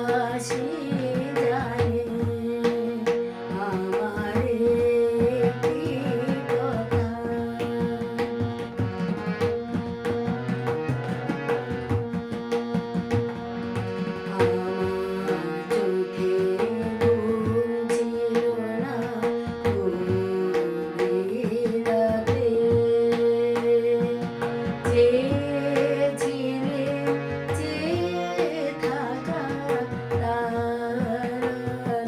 ভালোবাসি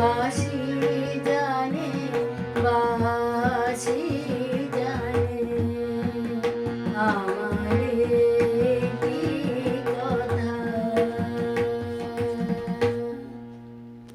回し